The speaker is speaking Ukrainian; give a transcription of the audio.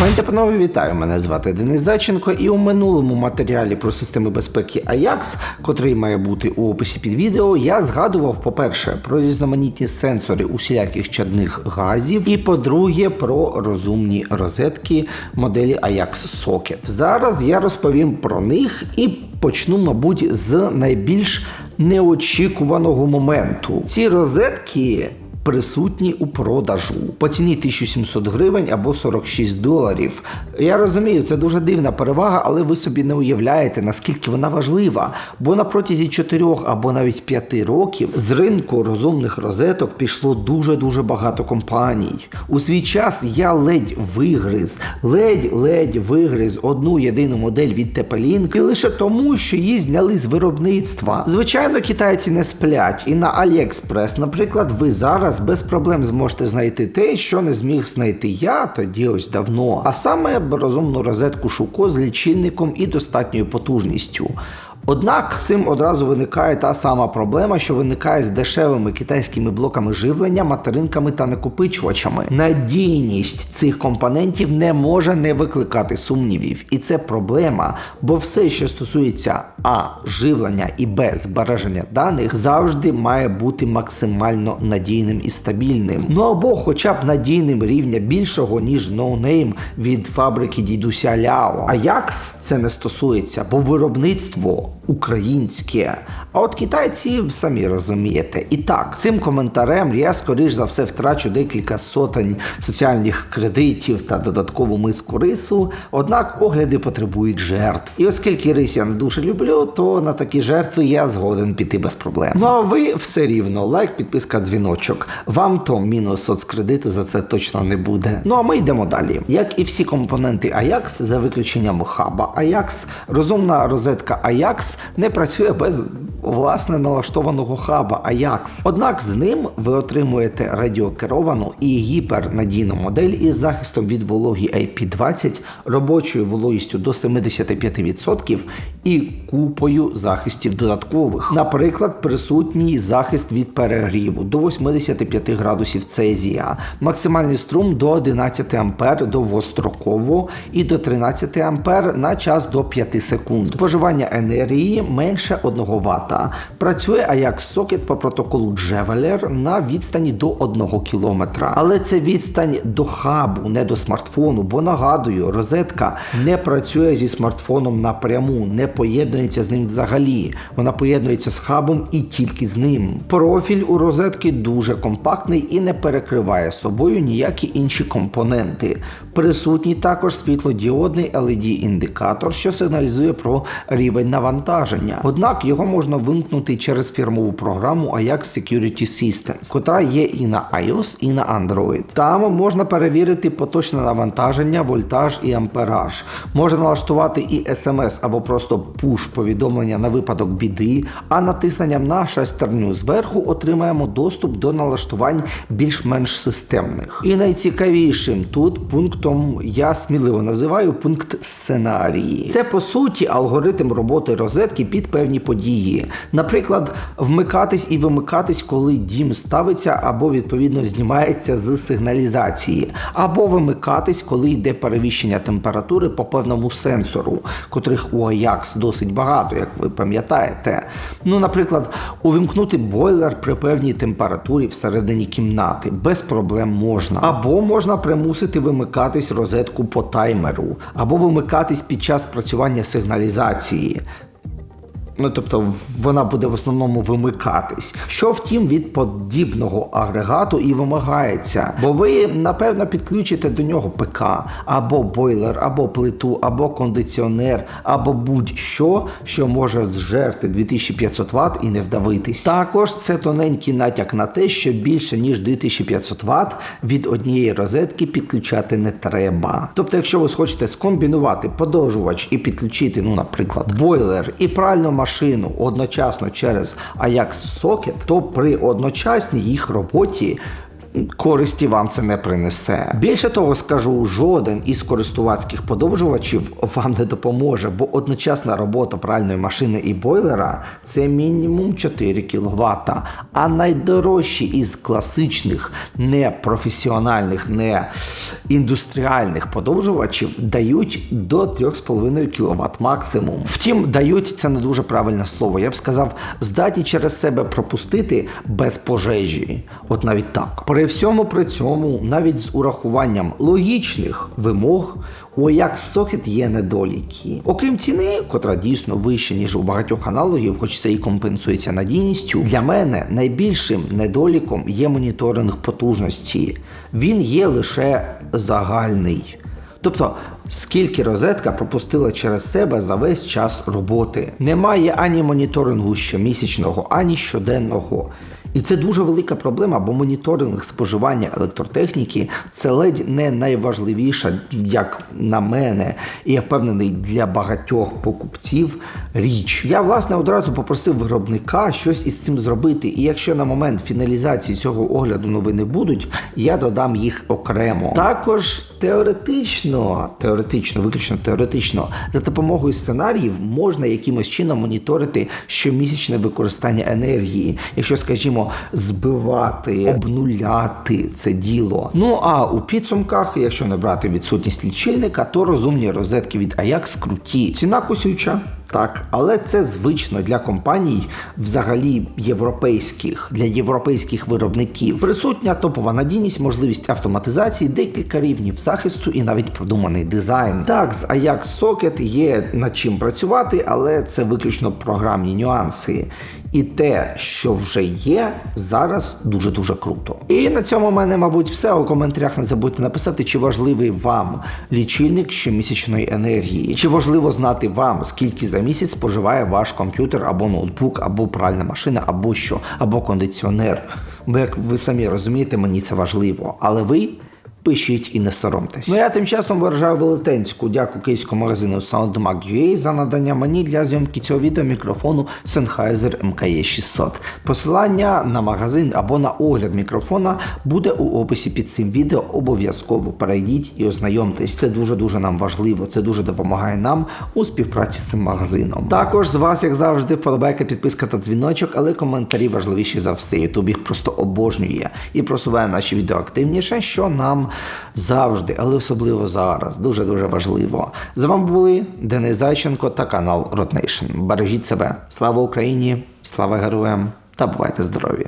Пані та панове, вітаю! Мене звати Денис Зайченко, і у минулому матеріалі про системи безпеки Ajax, котрий має бути у описі під відео, я згадував, по-перше, про різноманітні сенсори усіляких чадних газів, і по-друге, про розумні розетки моделі Ajax Socket. Зараз я розповім про них і почну, мабуть, з найбільш неочікуваного моменту. Ці розетки присутні у продажу по ціні 1700 гривень або 46 доларів. Я розумію, це дуже дивна перевага, але ви собі не уявляєте, наскільки вона важлива. Бо на протязі 4 або навіть 5 років з ринку розумних розеток пішло дуже-дуже багато компаній. У свій час я ледь вигриз, ледь-ледь вигриз одну єдину модель від і лише тому, що її зняли з виробництва. Звичайно, китайці не сплять, і на AliExpress, наприклад, ви зараз без проблем зможете знайти те, що не зміг знайти я тоді ось давно. А саме розумну розетку Шуко з лічильником і достатньою потужністю. Однак з цим одразу виникає та сама проблема, що виникає з дешевими китайськими блоками живлення, материнками та накопичувачами. Надійність цих компонентів не може не викликати сумнівів, і це проблема, бо все, що стосується а живлення і б збереження даних, завжди має бути максимально надійним і стабільним. Ну або, хоча б надійним рівня більшого ніж ноунейм від фабрики дідуся Ляо. Аякс це не стосується, бо виробництво українське. А от китайці самі розумієте. І так, цим коментарем я скоріш за все втрачу декілька сотень соціальних кредитів та додаткову миску рису. Однак огляди потребують жертв. І оскільки рис я не дуже люблю, то на такі жертви я згоден піти без проблем. Ну а ви все рівно лайк, підписка, дзвіночок. Вам то мінус соцкредиту за це точно не буде. Ну а ми йдемо далі. Як і всі компоненти Ajax, за виключенням хаба Ajax, розумна розетка Ajax не працює без власне налаштованого хаба Ajax. Однак з ним ви отримуєте радіокеровану і гіпернадійну модель із захистом від вологі IP20, робочою вологістю до 75% і купою захистів додаткових. Наприклад, присутній захист від перегріву до 85 градусів Цезія, максимальний струм до 11 А довгостроково і до 13 А на час до 5 секунд. Споживання енергії менше 1 Вт. Працює Ajax Socket по протоколу Javeler на відстані до 1 км. Але це відстань до хабу, не до смартфону. Бо нагадую, розетка не працює зі смартфоном напряму, не поєднується з ним взагалі. Вона поєднується з хабом і тільки з ним. Профіль у розетки дуже компактний і не перекриває собою ніякі інші компоненти. Присутній також світлодіодний LED-індикатор, що сигналізує про рівень навантаження. Однак його можна вимкнути через фірмову програму Ajax Security Systems, котра є і на iOS, і на Android. Там можна перевірити поточне навантаження, вольтаж і ампераж. Можна налаштувати і SMS або просто пуш повідомлення на випадок біди, а натисненням на шестерню зверху отримаємо доступ до налаштувань більш-менш системних. І найцікавішим тут пунктом я сміливо називаю пункт сценарії. Це по суті алгоритм роботи розетки під певні події. Наприклад, вмикатись і вимикатись, коли дім ставиться або відповідно знімається з сигналізації, або вимикатись, коли йде перевіщення температури по певному сенсору, котрих у Ajax досить багато, як ви пам'ятаєте. Ну, наприклад, увімкнути бойлер при певній температурі всередині кімнати без проблем можна. Або можна примусити вимикатись розетку по таймеру, або вимикатись під час спрацювання сигналізації. Ну, тобто вона буде в основному вимикатись. Що втім від подібного агрегату і вимагається, бо ви напевно підключите до нього ПК, або бойлер, або плиту, або кондиціонер, або будь-що, що може зжерти 2500 Вт і не вдавитись. Також це тоненький натяк на те, що більше ніж 2500 Вт від однієї розетки підключати не треба. Тобто, якщо ви хочете скомбінувати подовжувач і підключити, ну, наприклад, бойлер і пральну машину одночасно через Ajax Socket, то при одночасній їх роботі користі вам це не принесе. Більше того, скажу, жоден із користувацьких подовжувачів вам не допоможе, бо одночасна робота пральної машини і бойлера це мінімум 4 кВт. А найдорожчі із класичних, не професіональних, не індустріальних подовжувачів дають до 3,5 кВт максимум. Втім, дають це не дуже правильне слово. Я б сказав, здатні через себе пропустити без пожежі. От навіть так. При всьому при цьому, навіть з урахуванням логічних вимог, у як сокет є недоліки. Окрім ціни, котра дійсно вища, ніж у багатьох аналогів, хоч це і компенсується надійністю. Для мене найбільшим недоліком є моніторинг потужності. Він є лише загальний. Тобто, скільки розетка пропустила через себе за весь час роботи. Немає ані моніторингу щомісячного, ані щоденного. І це дуже велика проблема, бо моніторинг споживання електротехніки це ледь не найважливіша, як на мене, і я впевнений для багатьох покупців річ. Я власне одразу попросив виробника щось із цим зробити. І якщо на момент фіналізації цього огляду новини будуть, я додам їх окремо. Також теоретично, теоретично, виключно теоретично, за допомогою сценаріїв можна якимось чином моніторити щомісячне використання енергії, якщо, скажімо, збивати, обнуляти це діло. Ну а у підсумках, якщо не брати відсутність лічильника, то розумні розетки від Ajax круті. Ціна кусюча. Так, але це звично для компаній, взагалі європейських, для європейських виробників. Присутня топова надійність, можливість автоматизації, декілька рівнів захисту і навіть продуманий дизайн. Так, з Ajax Socket є над чим працювати, але це виключно програмні нюанси. І те, що вже є, зараз дуже дуже круто. І на цьому в мене, мабуть, все. У коментарях не забудьте написати, чи важливий вам лічильник щомісячної енергії, чи важливо знати вам, скільки за місяць споживає ваш комп'ютер або ноутбук, або пральна машина, або що, або кондиціонер. Бо як ви самі розумієте, мені це важливо. Але ви. Пишіть і не соромтесь. Ну я тим часом виражаю велетенську дяку київському магазину SoundMag.ua за надання мені для зйомки цього відео мікрофону Sennheiser MKE 600. Посилання на магазин або на огляд мікрофона буде у описі під цим відео. Обов'язково перейдіть і ознайомтесь. Це дуже дуже нам важливо. Це дуже допомагає нам у співпраці з цим магазином. Також з вас, як завжди, вподобайка, підписка та дзвіночок, але коментарі важливіші за все. Ютуб їх просто обожнює і просуває наші відео активніше, що нам завжди, але особливо зараз. Дуже дуже важливо. З вами були Денис Зайченко та канал Ротнейшн. Бережіть себе. Слава Україні! Слава героям! Та бувайте здорові!